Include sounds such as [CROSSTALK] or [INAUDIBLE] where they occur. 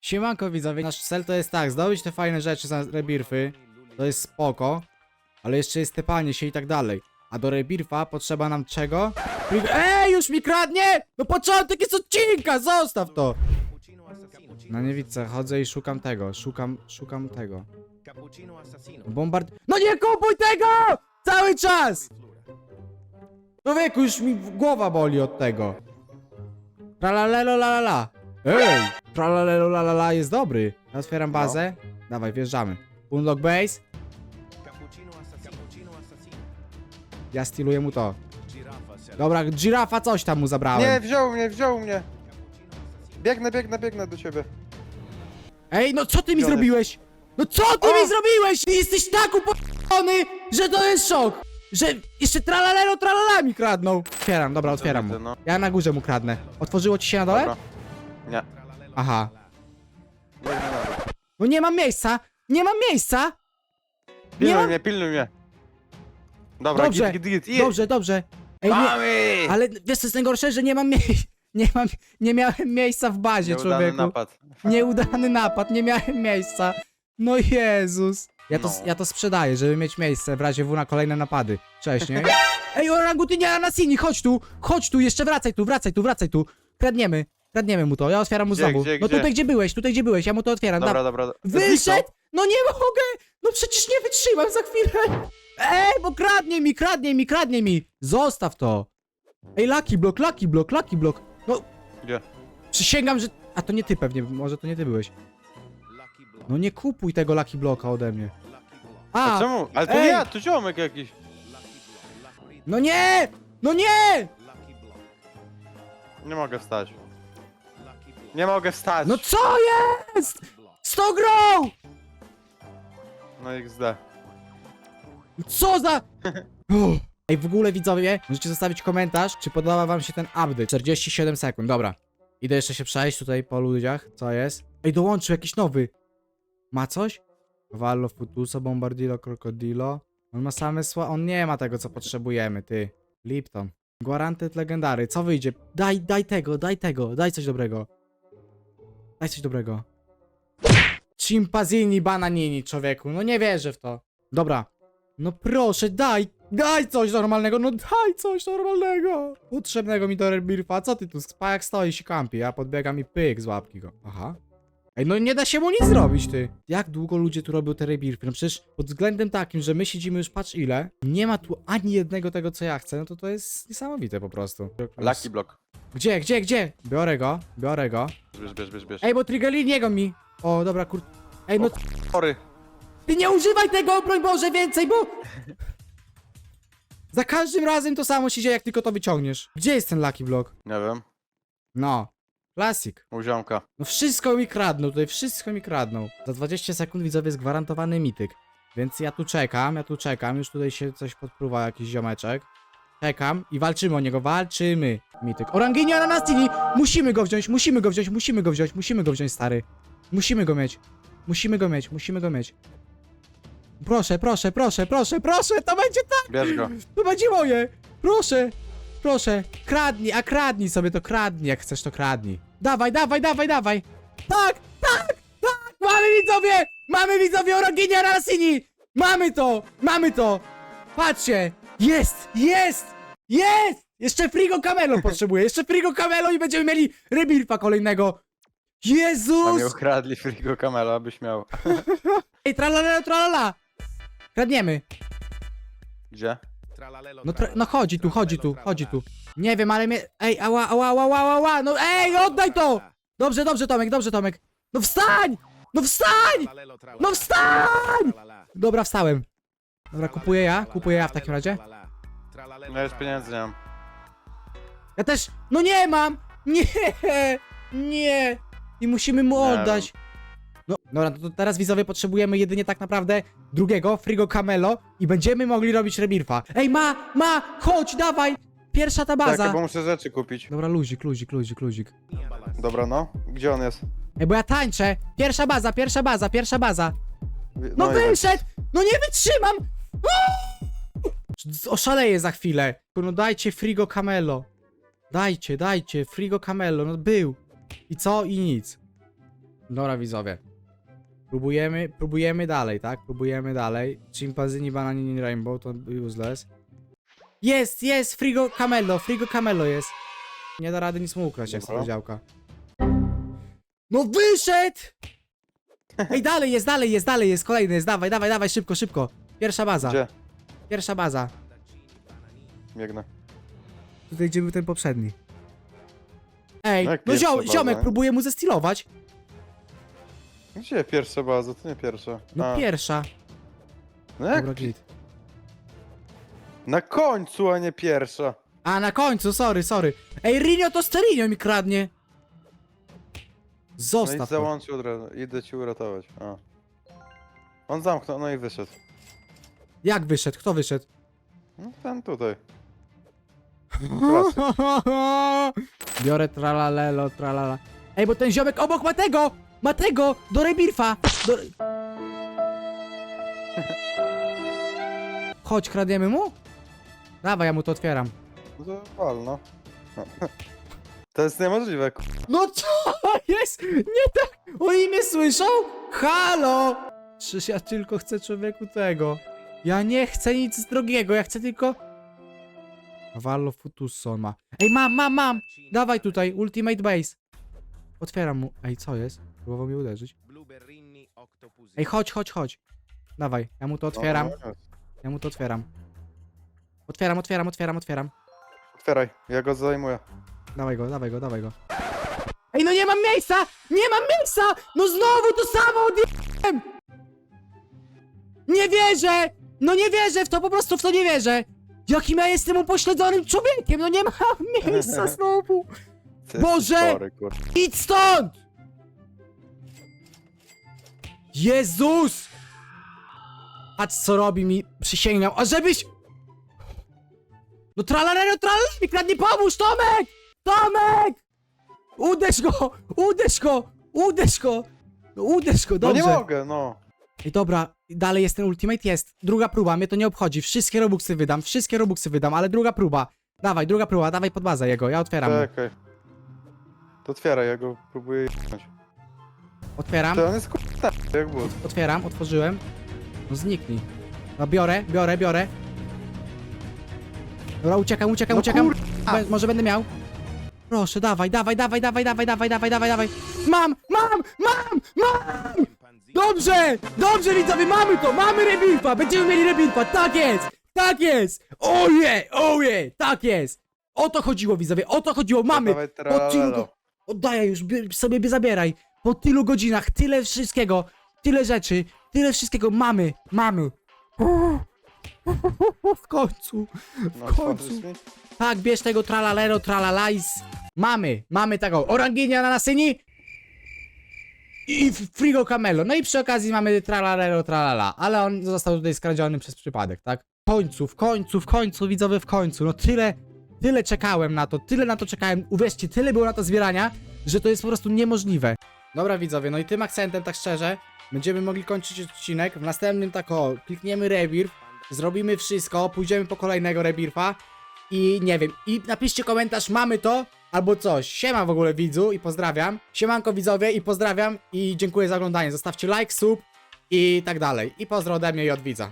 Siemanko widzowie, nasz cel to jest tak, zdobyć te fajne rzeczy za rebirfy, to jest spoko, ale jeszcze jest tepanie się i tak dalej. A do rebirfa potrzeba nam czego? Ej, już mi kradnie! No początek jest odcinka, zostaw to! Na niewidce chodzę i szukam tego, szukam, szukam tego. Bombard... No nie kupuj tego! Cały czas! Człowieku, już mi głowa boli od tego. Tralalelo la la la. Ej! Tralalelo la la la jest dobry. Ja otwieram bazę. Dawaj, wjeżdżamy. Unlock base. Ja styluję mu to. Dobra, girafa coś tam mu zabrałem. Nie, wziął mnie, wziął mnie. Biegnę, biegnę, biegnę do ciebie. Ej, no co ty mi Biorę. zrobiłeś? No co ty O! mi zrobiłeś? Ty jesteś tak upojony, że to jest szok. Że jeszcze tralalelo tralala mi kradną. Otwieram, dobra, otwieram mu. no. Ja na górze mu kradnę. Otworzyło ci się na dole? Dobra. Nie. Aha. Na. No nie mam miejsca! Nie mam miejsca! Nie Pilnuj mam... mnie, pilnuj mnie. Dobra, Dobrze, git, git, git. Dobrze, dobrze. Ej, nie... Mamy! Ale wiesz co jest najgorsze, że nie mam miejsca. [LAUGHS] Nie mam... Nie miałem miejsca w bazie, Nieudany człowieku. napad. Nieudany napad, nie miałem miejsca. No Jezus. Ja to, No. ja to sprzedaję, żeby mieć miejsce w razie W na kolejne napady. Wcześniej. [LAUGHS] Ej, orangutynia Anasini, chodź tu! Chodź tu, jeszcze wracaj tu, wracaj tu, wracaj tu. Kradniemy. Kradniemy mu to, ja otwieram mu Gdzie, znowu. gdzie, no gdzie? tutaj gdzie byłeś, tutaj gdzie byłeś, ja mu to otwieram. Dobra, dobra. dobra. Wyszedł! No nie mogę! No przecież nie wytrzymam za chwilę! Ej, bo kradnie mi, kradnie mi, kradnie mi! Zostaw to! Ej, Lucky Block, Lucky Block, Lucky Block! No, Gdzie? przysięgam, że... A to nie ty pewnie, może to nie ty byłeś. No nie kupuj tego Lucky Blocka ode mnie. A A, czemu? Ale to ej! ja, to ziomek jakiś. no nie! No nie! Nie mogę wstać. Nie mogę wstać. No co jest? 100 grow! No XD. Co za... [LAUGHS] Uff. Ej, w ogóle widzowie, możecie zostawić komentarz, czy podoba wam się ten update. 47 sekund, dobra. Idę jeszcze się przejść tutaj po ludziach. Co jest? Ej, dołączył jakiś nowy. Ma coś? Cavallo, Futuso, Bombardilo, Crocodilo. On ma same sła... On nie ma tego, co potrzebujemy, ty. Lipton. Guaranted Legendary. Co wyjdzie? Daj, daj tego, daj tego, daj coś dobrego. Daj coś dobrego. Chimpazini, bananini, człowieku. No nie wierzę w to. Dobra. No proszę, daj, daj coś normalnego, no daj coś normalnego. Potrzebnego mi do Rebirfa, co ty tu, spajak stoi się kampi, ja podbiegam i pyk z łapki go. Aha. Ej, no nie da się mu nic zrobić, ty. Jak długo ludzie tu robią te Rebirfy? No przecież pod względem takim, że my siedzimy już patrz ile, nie ma tu ani jednego tego, co ja chcę, no to to jest niesamowite po prostu. Lucky block. Gdzie, gdzie, gdzie? Biorę go, biorę go. Bierz, bierz, bierz, bierz. Ej, bo Trigaliniego mi. O, dobra, kur... Ej, no Chory. ty nie używaj tego, broń Boże, więcej, bo... [LAUGHS] Za każdym razem to samo się dzieje, jak tylko to wyciągniesz. Gdzie jest ten Lucky Block? Nie wiem. No. Klasik. U ziomka. No wszystko mi kradną, tutaj wszystko mi kradną. Za 20 sekund widzowie jest gwarantowany mityk. Więc ja tu czekam, ja tu czekam, już tutaj się coś podpruwa, jakiś ziomeczek. Czekam i walczymy o niego, walczymy. Mityk. Oranginia Anastini! Musimy go wziąć, musimy go wziąć, musimy go wziąć, musimy go wziąć, stary. Musimy go mieć. Musimy go mieć, musimy go mieć. Proszę, proszę, proszę, proszę, proszę, to będzie tak! Bierz go. To będzie moje! Proszę! Proszę! Kradnij, a kradnij sobie to kradnij, jak chcesz to kradnij. Dawaj, dawaj, dawaj, dawaj! Tak, tak, tak! Mamy widzowie! Mamy widzowie Oroginia Rasini! Mamy to! Mamy to! Patrzcie! Jest! Jest! Jest! Jeszcze Frigo Camelo [LAUGHS] potrzebuję, jeszcze Frigo Camelo i będziemy mieli Rebirfa kolejnego. A mnie Jezus! ukradli frigo kamela, abyś miał. [LAUGHS] Ej, tralala, tralala! Kradniemy. Gdzie? No, tra- no chodzi tu, chodzi tu, chodzi tu. Nie wiem, ale mnie... Ej, ała, ała, ała, ała, ała, no ej, oddaj to! Dobrze, dobrze, Tomek, dobrze, Tomek. No wstań! No wstań! No wstań! Dobra, wstałem. Dobra, kupuję ja, kupuję ja w takim razie. No już pieniędzy nie mam. Ja też... No nie mam! Nie! Nie! I musimy mu Nie oddać. No, dobra, to teraz widzowie potrzebujemy jedynie tak naprawdę drugiego, Frigo Camelo i będziemy mogli robić rebirfa. Ej, ma, ma, chodź, dawaj! Pierwsza ta baza. Tak, bo muszę rzeczy kupić. Dobra, luzik, luzik, luzik, luzik. Dobra, no. Gdzie on jest? Ej, bo ja tańczę! Pierwsza baza, pierwsza baza, pierwsza baza! No i- wyszedł! No nie wytrzymam! Oszaleję za chwilę. No dajcie Frigo Camelo. Dajcie, dajcie, Frigo Camelo, no był. I co? I nic. Dobra, widzowie. Próbujemy, próbujemy dalej, tak? Próbujemy dalej. Chimpanzini Bananini Rainbow to useless. Jest, jest! Frigo Camello, Frigo Camello jest. Nie da rady nic mu ukraść, jak z tego działka. No wyszedł! Ej, dalej jest, dalej jest, dalej jest, kolejny jest, dawaj, dawaj, dawaj, szybko, szybko. Pierwsza baza, Gdzie? pierwsza baza. Biegnę. Tutaj, gdzie był ten poprzedni. Ej, No jak no pierwsza zio baza, ziomek nie? próbuje mu zestilować. Gdzie pierwsza baza? To nie pierwsza. No A, pierwsza. no jak? Dobra, git. Na końcu, a nie pierwsza. A, na końcu, sorry, sorry. Ej, Rinio to Sterinio mi kradnie. No i Zostaw załączył od razu. Idę ci uratować. A. On zamknął, no i wyszedł. Jak wyszedł? Kto wyszedł? No ten tutaj. [LAUGHS] Biorę tralalelo, tralala. Ej, bo ten ziomek obok ma tego! Ma tego! Do Rebirfa! Do... Chodź, kradniemy mu? Dawaj, ja mu to otwieram. No to wal, no. [LAUGHS] To jest niemożliwe. k- No co [LAUGHS] jest? Nie tak! Oni mnie słyszą? Halo! Przecież ja tylko chcę człowieku tego. Ja nie chcę nic drogiego, ja chcę tylko... Wallo Futuson ma. Ej, mam, mam, mam! Dawaj tutaj, Ultimate Base. Otwieram mu. Ej, co jest? Próbował mnie uderzyć. Ej, chodź, chodź, chodź. Dawaj, ja mu to otwieram. No, no, Ja mu to otwieram. Otwieram, otwieram, otwieram, otwieram. Otwieraj, ja go zajmuję. Dawaj go, dawaj go, dawaj go. Ej, no nie mam miejsca! Nie mam miejsca! No znowu to samo odjechałem! Nie wierzę! No nie wierzę w to, po prostu w to nie wierzę! Jakim ja jestem upośledzonym człowiekiem! No nie mam [LAUGHS] miejsca [LAUGHS] znowu! Ty Boże! jesteś chory, kur- Idź stąd! Jezus! Patrz co robi mi, przysięgam, a żebyś... No tralarero, tralarero, mi kradnie, pomóż, Tomek! Tomek! Uderz go, uderz go, uderz go! No uderz go, No dobrze. nie mogę, no. I dobra, dalej jest ten ultimate, jest. Druga próba, mnie to nie obchodzi, wszystkie robuxy wydam, wszystkie robuxy wydam, ale druga próba. Dawaj, druga próba, dawaj pod bazę jego, ja otwieram. mu. Czekaj. To otwieraj, ja go próbuję jebnąć. Otwieram. To on jest jak but. Otwieram, otworzyłem. No zniknij. No biorę, biorę, biorę. Dobra, uciekam, uciekam, No uciekam. Be- może będę miał. Proszę, dawaj, dawaj, dawaj, dawaj, dawaj, dawaj, dawaj, dawaj, dawaj. Mam, mam, mam, mam! Dobrze, dobrze widzowie, mamy to, mamy rebirfa, będziemy mieli rebirfa, tak jest, tak jest. Oje, oje, tak jest. O to chodziło widzowie, o to chodziło, mamy. Dawaj. Oddaję już, bie- sobie by zabieraj. Po tylu godzinach, tyle wszystkiego, tyle rzeczy, tyle wszystkiego mamy, mamy. W końcu, No, w końcu. otworzysz mi? Tak, bierz tego tralalero, tralalajs. Mamy, mamy tego oranginia na nasyni i frigo camello. No i przy okazji mamy tralalero, tralala, ale on został tutaj skradziony przez przypadek, tak? W końcu, w końcu, w końcu, widzowie, w końcu. No tyle, tyle czekałem na to, tyle na to czekałem. Uwierzcie, tyle było na to zbierania, że to jest po prostu niemożliwe. Dobra, widzowie, no i tym akcentem, tak szczerze, będziemy mogli kończyć odcinek. W następnym tak o, klikniemy rebirth, zrobimy wszystko, pójdziemy po kolejnego rebirfa i nie wiem, i napiszcie komentarz, mamy to, albo coś. Siema w ogóle widzu i pozdrawiam. Siemanko widzowie i pozdrawiam i dziękuję za oglądanie. Zostawcie like, sub i tak dalej. I pozdro ode mnie i od widza.